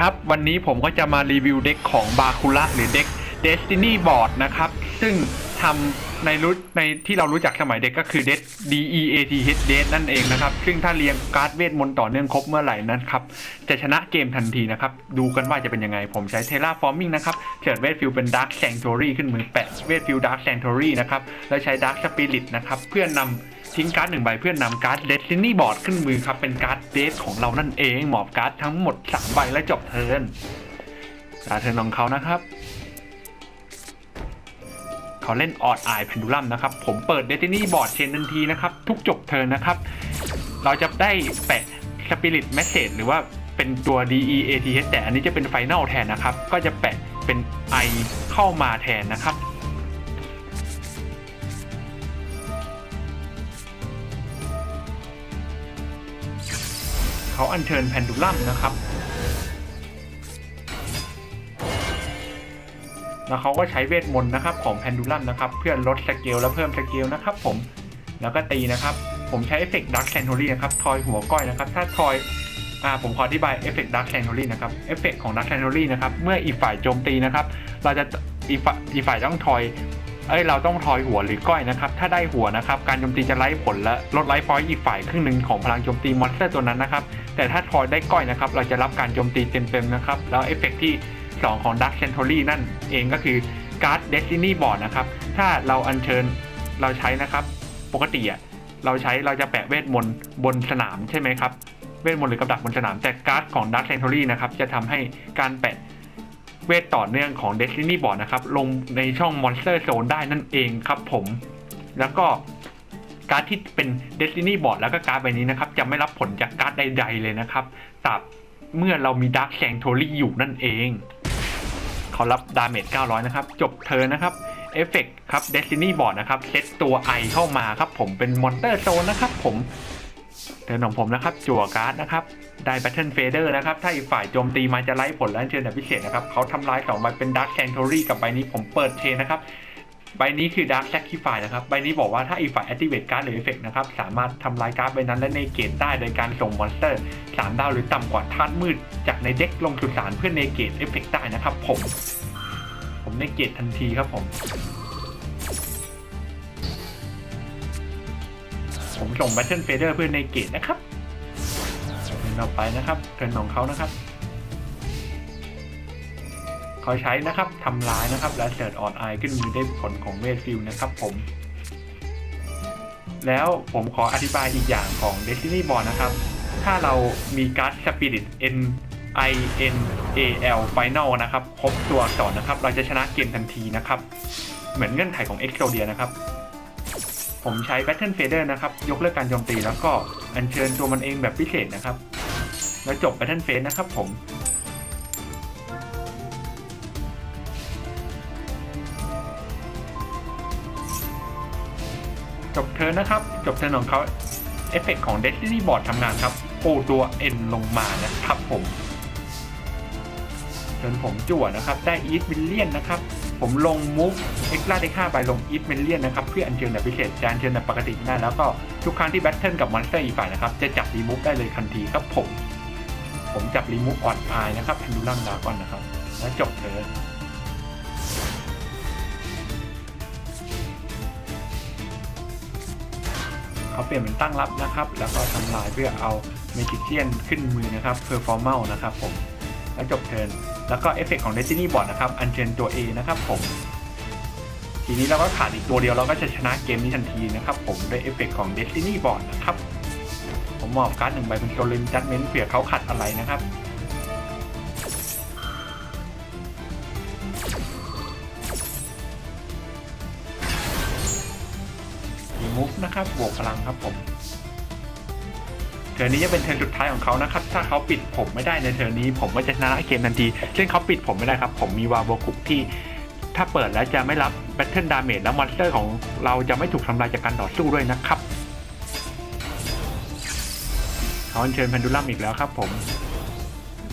ครับ วันนี้ผมก็จะมารีวิวเด็กของบาคูระหรือเด็ก Destiny Board นะครับ ซึ่งทำในรู้ในที่เรารู้จักสมัยเด็กก็คือเด็ก D E A T H d e นั่นเองนะครับ ซึ่งถ้าเรียงการ์ดเวทมนต์ต่อเนื่องครบเมื่อไหร่นั้นครับ จะชนะเกมทันทีนะครับ ดูกันว่าจะเป็นยังไง ผมใช้เทราฟอร์มิงนะครับเฉิดเวทฟิลเป็น Dark Sanctuary ขึ้นมือแปะเวทฟิล Dark Sanctuary นะครับ แล้วใช้ Dark Spirit นะครับ เพื่อนำ ทิ้งการ์ดหนึ่งใบเพื่อนำการ์ดเดสตินี่บอร์ดขึ้นมือครับ เป็นการ์ดเดสของเรานั่นเองหมอบการ์ดทั้งหมด 3 ใบและจบเทิร์นตาเทิร์นของเขานะครับ เขาเล่นออดไอเพนดูลัมนะครับ ผมเปิดเดสตินี่บอร์ดเชนทันทีนะครับ ทุกจบเทิร์นนะครับ เราจะได้แปะสปิริตแมสเซจหรือว่าเป็นตัว D E A T H แต่อันนี้จะเป็นไฟแนลแทนนะครับ ก็จะแปะเป็น I เข้ามาแทนนะครับ เขาอัญเชิญแพนดูลัมนะครับ แล้วเขาก็ใช้เวทมนต์นะครับของแพนดูลัมนะครับ เพื่อลดสเกลและเพิ่มสเกลนะครับ ผมแล้วก็ตีนะครับ ผมใช้เอฟเฟกต์ดักแซนโทรีนะครับ ทอยหัวก้อยนะครับ ถ้าทอยอ่าผมขออธิบายเอฟเฟกต์ดักแซนโทรีนะครับ เอฟเฟกต์ของดักแซนโทรีนะครับ เมื่ออีกฝ่ายโจมตีนะครับ เราจะอีฝ่ายอีฝ่ายต้องทอย เอ้ย เราต้องทอยหัวหรือก้อยนะครับ ถ้าได้หัวนะครับ การโจมตีจะไล่ผลและลดไลฟ์พอยต์อีกฝ่ายครึ่งหนึ่งของพลังโจมตีมอนสเตอร์ตัวนั้นนะครับ แต่ถ้าทอยได้ก้อยนะครับ เราจะรับการโจมตีเต็มๆนะครับ แล้วเอฟเฟกต์ที่ 2 ของ Dark Century นั่นเองก็คือการ์ด Destiny Board นะครับ ถ้าเราอัญเชิญเราใช้นะครับ ปกติอะเราใช้เราจะแปะเวทมนต์บนสนามใช่ไหมครับ เวทมนต์หรือกับดักบนสนาม แต่การ์ดของ Dark Century นะครับ จะทำให้การแปะเวทต่อเนื่องของ Destiny Board นะครับ ลงในช่อง Monster Zone ได้นั่นเองครับผม แล้วก็ การ์ดที่เป็น Destiny Board แล้วก็การ์ดใบนี้นะครับ จะไม่รับผลจากการ์ดใด ๆ เลยนะครับตราบเมื่อเรามี Dark Sanctuary อยู่นั่นเอง เขารับดาเมจ 900 นะครับ จบเทิร์นะครับเอฟเฟกครับ Destiny Board นะครับเซตตัวไอเข้ามาครับ ผมเป็นมอนเตอร์โซนนะครับ ผมเทินของผมนะครับ จั่วการ์ดนะครับ ได้ Battle Fader นะครับ ถ้าอีกฝ่ายโจมตีมาจะไล่ผลและเชิญแบบพิเศษนะครับ เขาทำลาย2ใบเป็น Dark Sanctuary กับใบนี้ผมเปิดเทนะครับ ใบนี้คือ Dark Sacrifice นะครับ ใบนี้บอกว่าถ้าอีกฝ่าย Activate การ์ดหรือ Effect นะครับ สามารถทำลายการ์ดใบนั้นและเนเกตได้โดยการส่งมอนสเตอร์ 3 ดาวหรือต่ำกว่าธาตุมืด จากในเด็กลงสุสานเพื่อเนเกตเอฟเฟกได้นะครับผม ผมเนเกตทันทีครับผม ผมส่ง Battle Fader เพื่อเนเกตนะครับเทิร์นต่อไปนะครับเทินของเขานะครับ เขาใช้นะครับทำลายนะครับ และเสิร์ชออนไอขึ้นมือได้ผลของเวทฟิลนะครับผม แล้วผมขออธิบายอีกอย่างของ Destiny Ball นะครับ ถ้าเรามีการ์ด Spirit N I N A L Final นะครับ ครบตัวอักษรนะครับ เราจะชนะเกมทันทีนะครับ เหมือนเงื่อนไขของ Exodia นะครับ ผมใช้ Battle Fader นะครับ ยกเลิกการโจมตีแล้วก็อัญเชิญตัวมันเองแบบพิเศษนะครับ แล้วจบ Battle Phase นะครับผม จบเทินนะครับ จบเทินของเขาเอฟเฟกของ Destiny Board ทำงานครับ โอตัว N ลงมานะครับผมเทิร์นผมจั่วนะครับ ได้ Eat Million นนะครับ ผมลงมูฟเอ็กซ์ลาได้5ใบลง Eat Million นนะครับ เพื่ออัญเชิญแบบพิเศษจะอัญเชิญแบบปกติไม่ได้แล้วก็ทุกครั้งที่แบทเทิลกับมอนสเตอร์อีกฝ่ายนะครับ จะจับรีมูฟได้เลยทันทีครับผม ผมจับรีมูฟออนไอนะครับพันดูลัมดากอนนะครับ แล้วจบเทิร์ เขาเปลี่ยนเป็นตั้งรับนะครับ แล้วก็ทำลายเพื่อเอาเมจิเชียนขึ้นมือนะครับเพอร์ฟอร์มัลนะครับผมแล้วจบเทิร์นแล้วก็เอฟเฟกของ Destiny Bot นะครับ อันเชิญตัว A นะครับผม ทีนี้เราก็ขาดอีกตัวเดียวเราก็จะชนะเกมนี้ทันทีนะครับผมด้วยเอฟเฟกของ Destiny Bot นะครับ ผมมอบการ์ดหนึ่งใบเป็นโซลินจัดเมนต์เผื่อเขาขัดอะไรนะครับ นะครับ บวกพลังครับผมเทอร์นนี้จะเป็นเทอร์นสุดท้ายของเขานะครับ ถ้าเขาปิดผมไม่ได้ในเทอร์นนี้ ผมก็จะชนะเกมทันที ซึ่งเขาปิดผมไม่ได้ครับ ผมมีวาโบกุกที่ ถ้าเปิดแล้วจะไม่รับแบทเทิลดาเมจและมอนสเตอร์ของเราจะไม่ถูกทำลายจากการต่อสู้ด้วยนะครับเขาเชิญแพนดูลัมอีกแล้วครับผม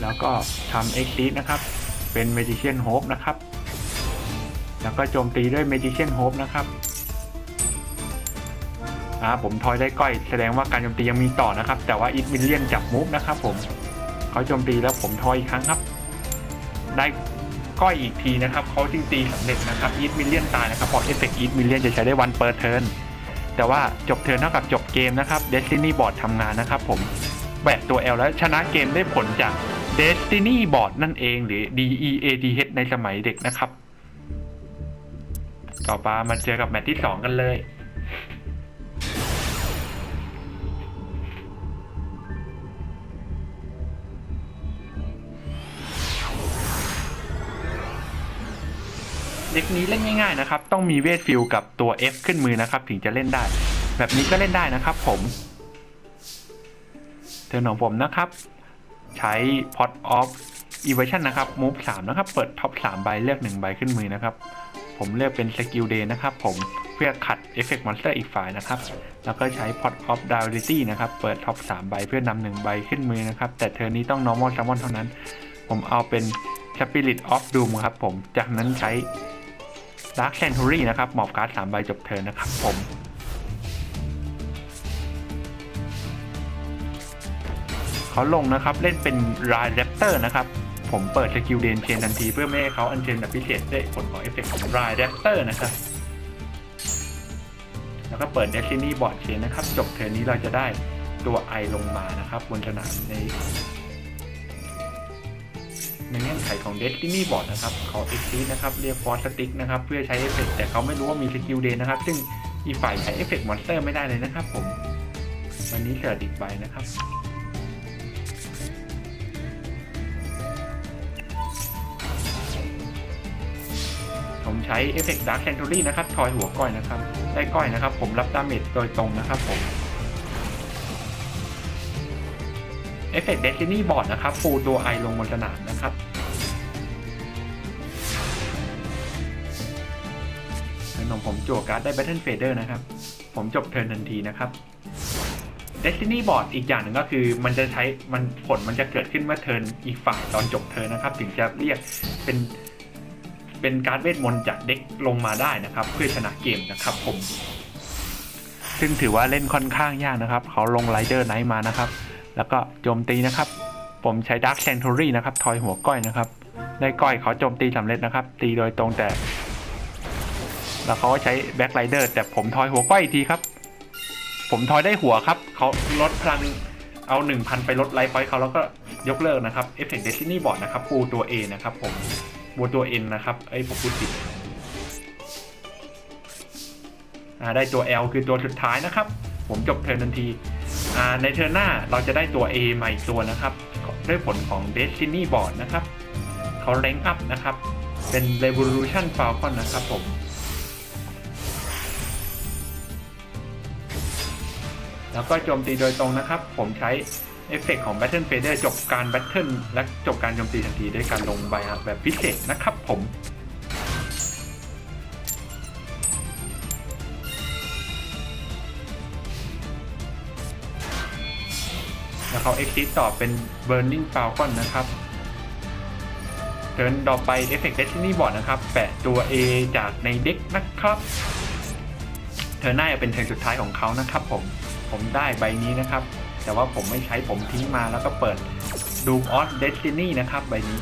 แล้วก็ทำเอ็กซีนะครับ เป็นเมจิเชียนโฮปนะครับ แล้วก็โจมตีด้วยเมจิเชียนโฮปนะครับ อ่าผมทอยได้ก้อยแสดงว่าการโจมตียังมีต่อนะครับ แต่ว่าอิทมิลเลียนจับมูฟนะครับผมเขาโจมตีแล้วผมทอยอีกครั้งครับ ได้ก้อยอีกทีนะครับเขาจึงตีสำเร็จนะครับอีทมิลเลียนตายนะครับพราะเอฟเฟกต์อีทมิลเลียนจะใช้ได้วันเปิดเทิร์นแต่ว่าจบเทิร์นเท่ากับจบเกมนะครับเดสตินีบอร์ดทำงานนะครับผมแบกตัว L แล้วชนะเกมได้ผลจาก Destiny Board นั่นเองหรือ D E A D H ในสมัยเด็กนะครับ ต่อมามาเจอกับแมตช์ที่ 2 กันเลย เด็กนี้เล่นง่ายๆนะครับ ต้องมีเวทฟิลกับตัว F ขึ้นมือนะครับ ถึงจะเล่นได้ แบบนี้ก็เล่นได้นะครับผมเทิร์นของผมนะครับ ใช้ Pot of Evasion นะครับ Move 3 นะครับ เปิดท็อป3ใบเลือก 1 ใบขึ้นมือนะครับ ผมเลือกเป็น Skill Day นะครับผมเพื่อขัด Effect Monster อีกฝ่ายนะครับ แล้วก็ใช้ Pot of Duality นะครับ เปิดท็อป3ใบเพื่อนำหนึ่งใบขึ้นมือนะครับ แต่เทอร์นี้ต้อง Normal Summon เท่านั้น ผมเอาเป็น Spirit of Doom ครับผม จากนั้นใช้ Dark Century นะครับหมอบการ์ด3ใบจบเทิร์นนะครับผมเขาลงนะครับเล่นเป็นรายแรปเตอร์นะครับ ผมเปิดสกิลเดนเชนทันทีเพื่อไม่ให้เขาอัญเชิญแบบพิเศษได้ผลของเอฟเฟกต์ของรายแรปเตอร์นะครับ แล้วก็เปิด Destiny Board Chain นะครับ จบเทิร์นนี้เราจะได้ตัวไอลงมานะครับบนสนามใน ในเงื่อนไขของ Destiny Board นะครับเขา Exceed นะครับเรียก Force Stick นะครับเพื่อใช้เอฟเฟกต์แต่เขาไม่รู้ว่ามีสกิลเดนนะครับ ซึ่งอีฝ่ายใช้เอฟเฟกต์มอนสเตอร์ไม่ได้เลยนะครับผม วันนี้เสิร์ชอีกใบนะครับผมใช้เอฟเฟกต์ดาร์ c เซน u ูรี่นะครับทอยหัวก้อยนะครับ ได้ก้อยนะครับ ผมรับดาเมจโดยตรงนะครับผม เอฟเฟกต์เดซินี่บอร์ดนะครับฟูตัวไอลงบนสนามนะครับขนมผมจั่วการ์ดได้ Battle Fader นะครับ ผมจบเทิร์นทันทีนะครับ Destiny Board อีกอย่างหนึ่งก็คือมันจะใช้มันผลมันจะเกิดขึ้นเมื่อเทิร์นอีกฝ่ายตอนจบเทิร์นนะครับ ถึงจะเรียกเป็นเป็นการเวทมนต์จากเด็กลงมาได้นะครับ เพื่อชนะเกมนะครับผม ซึ่งถือว่าเล่นค่อนข้างยากนะครับ เขาลงไรเดอร์ไนท์มานะครับ แล้วก็โจมตีนะครับ ผมใช้ด a r k Century นะครับ ทอยหัวก้อยนะครับ ได้ก้อยเขาโจมตีสำเร็จนะครับ ตีโดยตรงแต่ แล้วเขาใช้แบ็คไรเดอร์แต่ผมทอยหัวก้อยอีกทีครับ ผมทอยได้หัวครับ เขาลดพลังเอา 1,000 ไปลดไลฟ์พอยต์เขาแล้วก็ยกเลิกนะครับเอฟเฟกต์เดซินี่บอร์ดนะครับปูตัว A นะครับผมบูตัว N นะครับเอ้ยผมพูดผิดอ่าได้ตัว L คือตัวสุดท้ายนะครับ ผมจบเทิร์นทันที ในเทิร์หน้าเราจะได้ตัว A ใหม่ตัวนะครับ ด้วยผลของ Destiny Board นะครับเขาเ a งอัพนะครับ เป็น Revolution Falcon นะครับผมแล้วก็โจมตีโดยตรงนะครับ ผมใช้เอฟเฟกต์ของ Battle Fader จบการ Battle และจบการโจมตีทันทีด้วยการลงใบหักแบบพิเศษนะครับผม เขา exit ต่อเป็น Burning Falcon นะครับเทินต่อไป Effect Destiny Board นะครับ แปะตัว A จากในเด็กนะครับเทิร์นหน้าจะเป็นเทิร์นสุดท้ายของเขานะครับผม ผมได้ใบนี้นะครับ แต่ว่าผมไม่ใช้ผมทิ้งมาแล้วก็เปิด Doom of Destiny นะครับใบนี้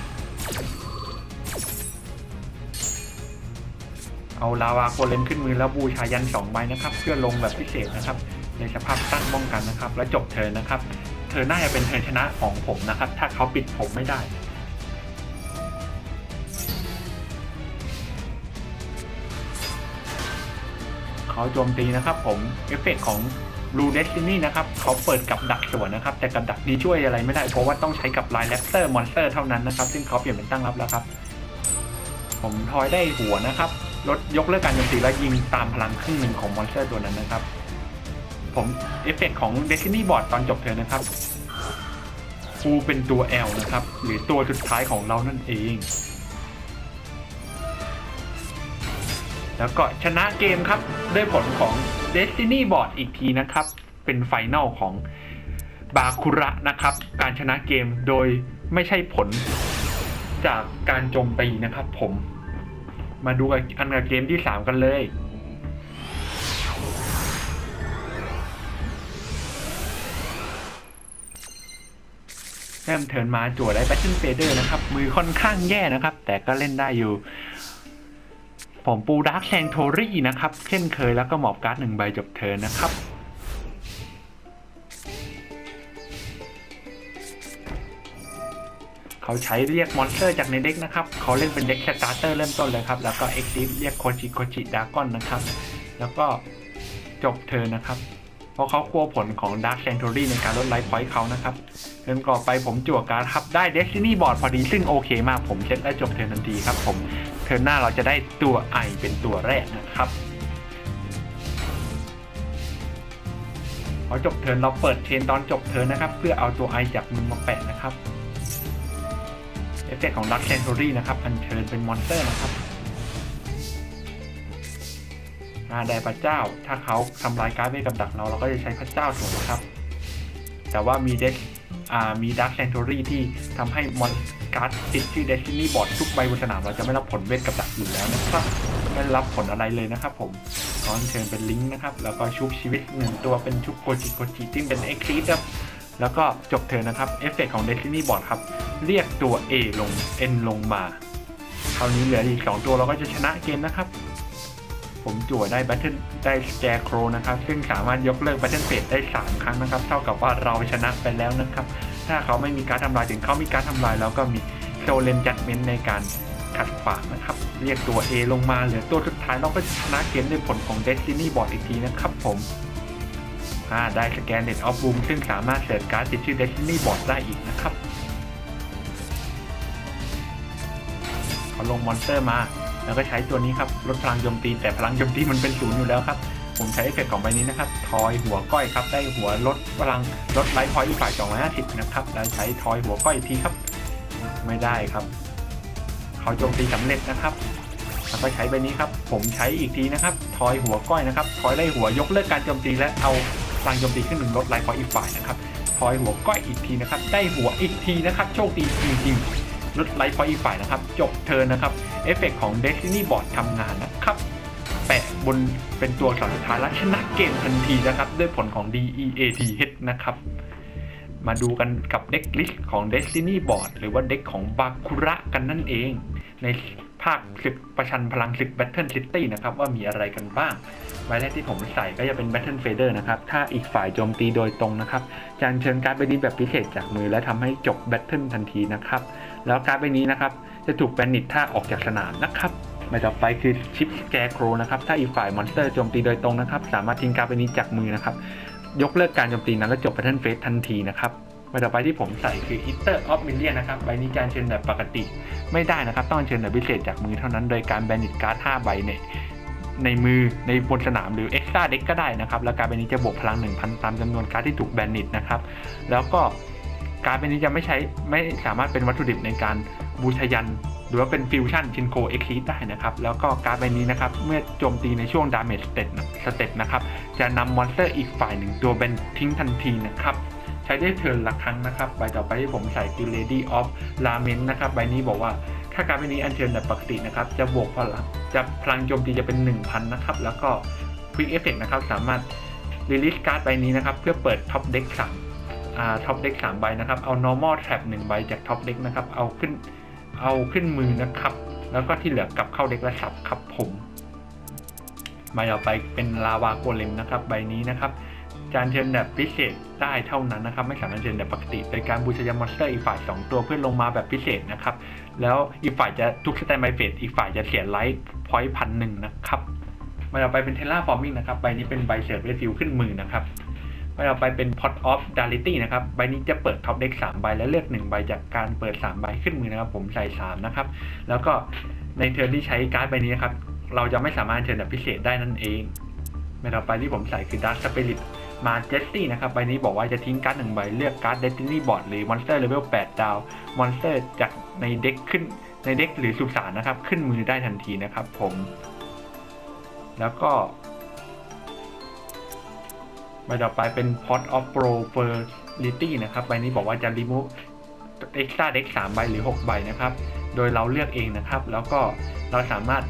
เอาลาวาโคเลมขึ้นมือแล้วบูชายัน2ใบนะครับ เพื่อลงแบบพิเศษนะครับ ในสภาพตั้งป้องกันนะครับ แล้วจบเทินนะครับ เทิร์นหน้าจะเป็นเทิร์นชนะของผมนะครับ ถ้าเขาปิดผมไม่ได้ เขาโจมตีนะครับผม เอฟเฟกต์ของ Blue Destiny นะครับ เขาเปิดกับดักสวนนะครับ แต่กับดักนี้ช่วยอะไรไม่ได้เพราะว่าต้องใช้กับ Line Raptor Monster เท่านั้นนะครับ ซึ่งเขาเปลี่ยนเป็นตั้งรับแล้วครับ ผมทอยได้หัวนะครับลดยกเลิกการโจมตีและยิงตามพลังครึ่งหนึ่งของมอนสเตอร์ตัวนั้นนะครับ ผมเอฟเฟกต์ของ Destiny Board ตอนจบเธอนะครับฟูเป็นตัว L นะครับ หรือตัวสุดท้ายของเรานั่นเอง แล้วก็ชนะเกมครับ ด้วยผลของ Destiny Board อีกทีนะครับ เป็นไฟนอลของบาคุระนะครับ การชนะเกมโดยไม่ใช่ผลจากการโจมตีนะครับผม มาดูอันกับเกมที่ 3 กันเลย เริ่มเทินมาจั่วได้แบทเทิลเฟเดอร์นะครับ มือค่อนข้างแย่นะครับ แต่ก็เล่นได้อยู่ ผมปูดาร์คแซงโทรี่นะครับ เช่นเคยแล้วก็หมอบการ์ดหนึ่งใบจบเทินนะครับเขาใช้เรียกมอนสเตอร์จากในเด็กนะครับ เขาเล่นเป็นเด็กสตาร์เตอร์เริ่มต้นเลยครับ แล้วก็เอ็กซิเรียกโคจิโคจิดากอนนะครับ แล้วก็จบเทินนะครับ ราะเขากลัวผลของ Dark Century ในการลดไลฟ์พอยต์เขานะครับเทิร์นต่อไปผมจั่วการ์ดครับ ได้ Destiny Board พอดีซึ่งโอเคมากผมเช็ดและจบเทิร์นทันทีครับผมเทิร์นหน้าเราจะได้ตัวไอเป็นตัวแรกนะครับพอจบเทิร์นเราเปิดเชนตอนจบเทิร์นนะครับ เพื่อเอาตัวไอจากมือมาแปะนะครับเอฟเฟกต์ของ Dark Century นะครับอัญเชิญเป็นมอนสเตอร์นะครับ อาได้พระเจ้า ถ้าเขาทำลายการ์ดเวทกับดักเราเราก็จะใช้พระเจ้าสวนครับ แต่ว่ามีเดสอ่ามี Dark Century ที่ทำให้มอนการ์ดติดชื่อ Destiny Board ทุกใบบนสนามเราจะไม่รับผลเวทกับดักอยู่แล้วนะครับไม่รับผลอะไรเลยนะครับผมขออัญเชิญเป็นลิงก์นะครับ แล้วก็ชุบชีวิตหนึ่งตัวเป็นชุบโกจิโกจิที่เป็น e x i t ครับแล้วก็จบเทินนะครับเอฟเฟกของ Destiny Board ครับ เรียกตัว A ลง N ลงมา คราวนี้เหลืออีก 2 ตัวเราก็จะชนะเกมนะครับ ผมจั่วได้ Battle ได้ Scarecrow นะครับ ซึ่งสามารถยกเลิก Battle Phase ได้ 3 ครั้งนะครับ เท่ากับว่าเราชนะไปแล้วนะครับ ถ้าเขาไม่มีการทำลายถึงเขามีการทำลายแล้วก็มีโซเลนจัดเมนในการขัดขวางนะครับ เรียกตัว A ลงมาเหลือตัวสุดท้ายเราก็ชนะเกมด้วยผลของ Destiny Board อีกทีนะครับผมได้สแกนเด็ดออฟบูมซึ่งสามารถเสิร์ชการ์ดติดชื่อ Destiny Board ได้อีกนะครับเขาลงมอนสเตอร์มา แล้วก็ใช้ตัวนี้ครับลดพลังโจมตีแต่พลังโจมตีมันเป็นศูนย์อยู่แล้วครับ ผมใช้เอฟเฟกต์ของใบนี้นะครับ ทอยหัวก้อยครับ ได้หัวลดพลังลดไลท์พอยต์อีกฝ่าย250นะครับ แล้วใช้ทอยหัวก้อยอีกทีครับ ไม่ได้ครับ เขาโจมตีสำเร็จนะครับแล้วก็ใช้ใบนี้ครับ ผมใช้อีกทีนะครับ ทอยหัวก้อยนะครับ ทอยได้หัวยกเลิกการโจมตีและเอาพลังโจมตีขึ้นหนึ่งลดไลฟ์พอยต์อีกฝ่ายนะครับ ทอยหัวก้อยอีกทีนะครับ ได้หัวอีกทีนะครับ โชคดีจริงๆลดไลฟ์พอยต์อีกฝ่ายนะครับ จบเทิร์นนะครับ เอฟเฟกต์ของ Destiny Board ทำงานนะครับ แปะบนเป็นตัวสำสุดท้ายและชนะเกมทันทีนะครับ ด้วยผลของ DEATH นะครับ มาดูกันกับเด็กลิสต์ของ Destiny Board หรือว่าเด็กของบาคุระกันนั่นเอง ใน ภาคศึกประชันพลังศึก Battle City นะครับว่ามีอะไรกันบ้างใบแรกที่ผมใส่ก็จะเป็น Battle Fader นะครับ ถ้าอีกฝ่ายโจมตีโดยตรงนะครับจะเชิญการ์ดใบนี้แบบพิเศษจากมือและทำให้จบ Battle ทันทีนะครับ แล้วการ์ดใบนี้นะครับจะถูกแบนนิตถ้าออกจากสนามนะครับใบต่อไปคือชิปแกโครนะครับ ถ้าอีกฝ่ายมอนสเตอร์โจมตีโดยตรงนะครับ สามารถทิ้งการ์ดใบนี้จากมือนะครับ ยกเลิกการโจมตีนั้นและจบ Battle Phase ทันทีนะครับ ใบต่อไปที่ผมใส่คือ Eater of Million นะครับ ใบนี้การเชิญแบบปกติ ไม่ได้นะครับ ต้องเชิญแบบพิเศษจากมือเท่านั้น โดยการแบนิตการ์ด5ใบเนี่ยในมือในบนสนามหรือ Extra Deck ก็ได้นะครับ แล้วการ์ดใบนี้จะบวกพลัง 1,000 ตามจำนวนการ์ดที่ถูกแบนิตนะครับ แล้วก็การ์ดใบนี้จะไม่ใช้ไม่สามารถเป็นวัตถุดิบในการบูชายันหรือว่าเป็นฟิวชั่นชินโคเอ็กซ์ได้นะครับ แล้วก็การ์ดใบนี้นะครับ เมื่อโจมตีในช่วงดาเมจสเตตสเตตนะครับ จะนำมอนสเตอร์อีกฝ่ายหนึ่งตัวเป็นทิ้งทันทีนะครับ ใช้ได้เทิร์นละครั้งนะครับ ใบต่อไปที่ผมใส่คือ Lady of Lament นะครับ ใบนี้บอกว่าถ้าการใบนี้อัญเชิญแบบปกตินะครับ จะบวกพลังจะพลังโจมตีจะเป็น 1,000 นะครับ แล้วก็ Quick Effect นะครับ สามารถ Release การ์ดใบนี้นะครับ เพื่อเปิด Top Deck 3อ่า Top Deck 3ใบนะครับ เอา Normal Trap 1ใบจาก Top Deck นะครับ เอาขึ้น เอาขึ้นมือนะครับ แล้วก็ที่เหลือกลับเข้าเด็กและสับครับผมใบต่อไปเป็นลาวาโกเลมนะครับ ใบนี้นะครับ จานเชิญแบบพิเศษได้เท่านั้นนะครับ ไม่สามารถเชิญแบบปกติโดยการบูชายามอนสเตอร์อีกฝ่าย2ตัวเพื่อลงมาแบบพิเศษนะครับ แล้วอีกฝ่ายจะทุกสแตนบายเฟสอีกฝ่ายจะเสียไลท์พอยต์พันหนึ่งนะครับใบต่อไปเป็นเทล่าฟอร์มิงนะครับใบนี้เป็นใบเสิร์ฟเรฟิวขึ้นมือนะครับใบต่อไปเป็น Pot of Duality นะครับใบนี้จะเปิดท็อปเด็ก3ใบและเลือก 1 ใบจากการเปิด 3 ใบขึ้นมือนะครับ ผมใส่3นะครับ แล้วก็ในเทิร์นที่ใช้การ์ดใบนี้นะครับ เราจะไม่สามารถเชิญแบบพิเศษได้นั่นเอง ใบต่อไปที่ผมใส่คือ Dark Spirit มาเจสซี่นะครับใบนี้บอกว่าจะทิ้งการ์ดหนึ่งใบเลือกการ์ด Destiny Board หรือ Monster Level 8ดาว Monster จากในเด็กขึ้นในเด็กหรือสุสานนะครับ ขึ้นมือได้ทันทีนะครับผม แล้วก็ใบต่อไปเป็น Pot of Property นะครับใบนี้บอกว่าจะ remove extra deck 3ใบหรือ 6 ใบนะครับ โดยเราเลือกเองนะครับ แล้วก็เราสามารถ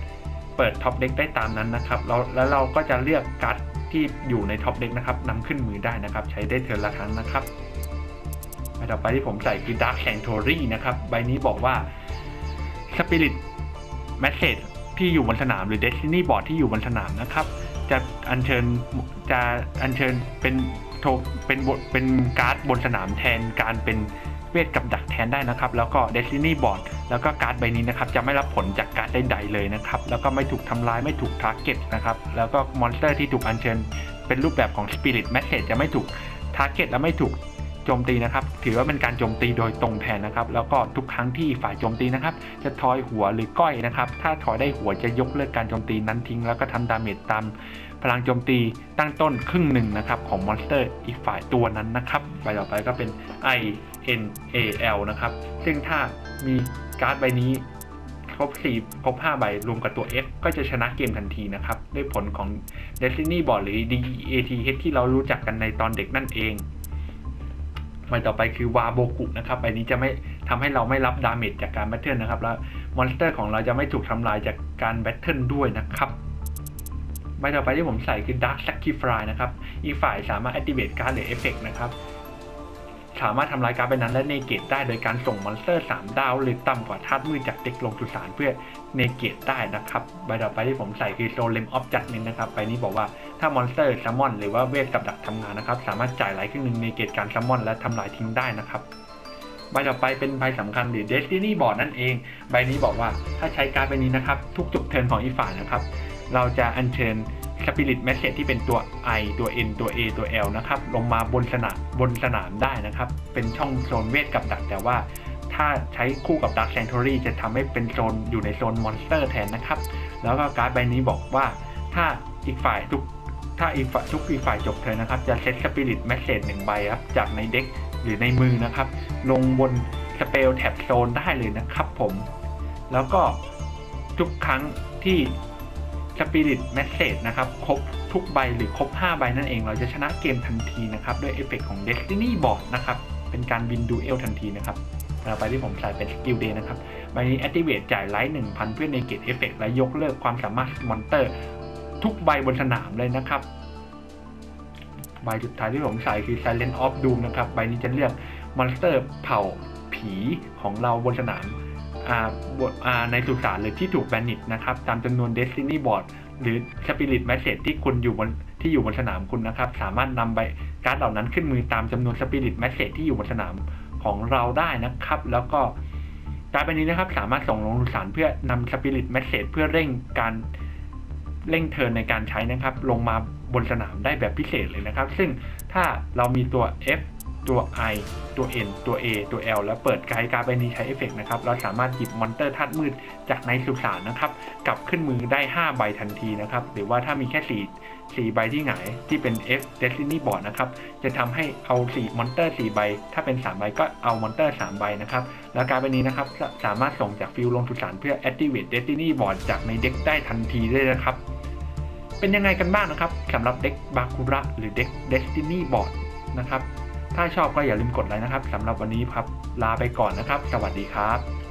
ปิดท็อปเด็กได้ตามนั้นนะครับแล้วแล้วเราก็จะเลือกการ์ดที่อยู่ในท็อปเด็กนะครับนำขึ้นมือได้นะครับ ใช้ได้เทิร์นละครั้งนะครับใบต่อไปที่ผมใส่คือ Dark Sanctuary นะครับ ใบนี้บอกว่า Spirit Message ที่อยู่บนสนามหรือ Destiny Board ที่อยู่บนสนามนะครับ จะอัญเชิญจะอัญเชิญเป็นโทเป็นบทเป็นการ์ดบนสนามแทนการเป็น เวทกับดักแทนได้นะครับ แล้วก็ Destiny Board แล้วก็การ์ดใบนี้นะครับ จะไม่รับผลจากการ์ดใดๆเลยนะครับ แล้วก็ไม่ถูกทำลายไม่ถูกทาร์เก็ตนะครับ แล้วก็มอนสเตอร์ที่ถูกอัญเชิญ เป็นรูปแบบของ Spirit Message จะไม่ถูกทาร์เก็ตและไม่ถูกโจมตีนะครับ ถือว่าเป็นการโจมตีโดยตรงแทนนะครับ แล้วก็ทุกครั้งที่ฝ่ายโจมตีนะครับ จะทอยหัวหรือก้อยนะครับ ถ้าทอยได้หัวจะยกเลิกการโจมตีนั้นทิ้ง แล้วก็ทำดาเมจตาม พลังโจมตีตั้งต้นครึ่งหนึ่งนะครับของมอนสเตอร์อีกฝ่ายตัวนั้นนะครับใบต่อไปก็เป็น I N A L นะครับ ซึ่งถ้ามีการ์ดใบนี้ครบ4ครบ5ใบรวมกับตัว F ก็จะชนะเกมทันทีนะครับ ด้วยผลของ Destiny Board หรือ DEATH ที่เรารู้จักกันในตอนเด็กนั่นเองใบต่อไปคือวาโบกุนะครับใบนี้จะไม่ทำให้เราไม่รับดาเมจจากการแบทเทิลนะครับ แล้วมอนสเตอร์ของเราจะไม่ถูกทำลายจากการแบทเทิลด้วยนะครับ ใบต่อไปที่ผมใส่คือ Dark Sacrifice นะครับ อีกฝ่ายสามารถ activate การ์ดหรือ effect นะครับ สามารถทำลายการ์ดใบนั้นและเนเกตได้โดยการส่งมอนสเตอร์ 3 ดาว หรือต่ำกว่าธาตุมืดจากเด็กลงสุสานเพื่อเนเกตได้นะครับ ใบต่อไปที่ผมใส่คือ Solemn of Judgment นะครับ ใบนี้บอกว่าถ้ามอนสเตอร์ซัมมอนหรือว่าเวทกับดักทำงานนะครับ สามารถจ่ายไลท์ครึ่งหนึ่งเนเกตการซัมมอนและทำลายทิ้งได้นะครับใบต่อไปเป็นใบสำคัญหรือ Destiny Board นั่นเอง ใบนี้บอกว่าถ้าใช้การ์ดใบนี้นะครับ ทุกจบเทิร์นของอีฝ่ายนะครับ เราจะอัญเชิญ Spirit Message ที่เป็นตัว I ตัว N ตัว A ตัว L นะครับ ลงมาบนสนามบนสนามได้นะครับ เป็นช่องโซนเวทกับดักแต่ว่าถ้าใช้คู่กับ Dark Sanctuary จะทำให้เป็นโซนอยู่ในโซนมอนสเตอร์แทนนะครับ แล้วก็การ์ดใบนี้บอกว่าถ้าอีกฝ่ายทุกถ้าอีกฝ่ายทุกอีกฝ่ายจบเทิร์นะครับ จะเซต Spirit Message หนึ่งใบครับ จากในเด็กหรือในมือนะครับ ลงบนสเปลแท็บโซนได้เลยนะครับผม แล้วก็ทุกครั้งที่ Spirit Message นะครับ ครบทุกใบหรือครบ 5 ใบนั่นเอง เราจะชนะเกมทันทีนะครับ ด้วยเอฟเฟกของ Destiny Board นะครับ เป็นการวินดูเอลทันทีนะครับต่อไปที่ผมใส่เป็น Skill Day นะครับ ใบนี้ Activate จ่ายไลท์1,000 เพื่อ Negate Effect และยกเลิกความสามารถมอนเตอร์ ทุกใบบนสนามเลยนะครับใบสุดท้ายที่ผมใส่คือ Silent of Doom นะครับ ใบนี้จะเลือกมอนสเตอร์เผ่าผีของเราบนสนาม ในสุสานหรือที่ถูกแบนิตนะครับ ตามจำนวน Destiny Board หรือ Spirit Message ที่คุณอยู่บนที่อยู่บนสนามคุณนะครับ สามารถนำใบการ์ดเหล่านั้นขึ้นมือตามจำนวน Spirit Message ที่อยู่บนสนามของเราได้นะครับ แล้วก็การ์ดใบนี้นะครับ สามารถส่งลงสุสานเพื่อนำ Spirit Message เพื่อเร่งการเร่งเทินในการใช้นะครับ ลงมาบนสนามได้แบบพิเศษเลยนะครับ ซึ่งถ้าเรามีตัว F ตัว I ตัว N ตัว A ตัว L แล้วเปิดไกด์การ์ดใบนี้ใช้เอฟเฟกต์นะครับ เราสามารถหยิบมอนเตอร์ธาตุมืดจากในสุสานนะครับกลับขึ้นมือได้ 5 ใบทันทีนะครับ หรือว่าถ้ามีแค่ 4 4 ใบที่หงายที่เป็น F Destiny Board นะครับ จะทำให้เอา4มอนเตอร์ 4 ใบ ถ้าเป็น 3 ใบก็เอามอนเตอร์ 3 ใบนะครับ แล้วการ์ดใบนี้นะครับสามารถส่งจากฟิลลงสุสานเพื่อ Activate Destiny Board จากในเด็กได้ทันทีได้นะครับ เป็นยังไงกันบ้างนะครับสำหรับเด็กบาคุระหรือเด็ก Destiny Board นะครับ ถ้าชอบก็อย่าลืมกดไลค์นะครับสำหรับวันนี้ครับลาไปก่อนนะครับ สวัสดีครับ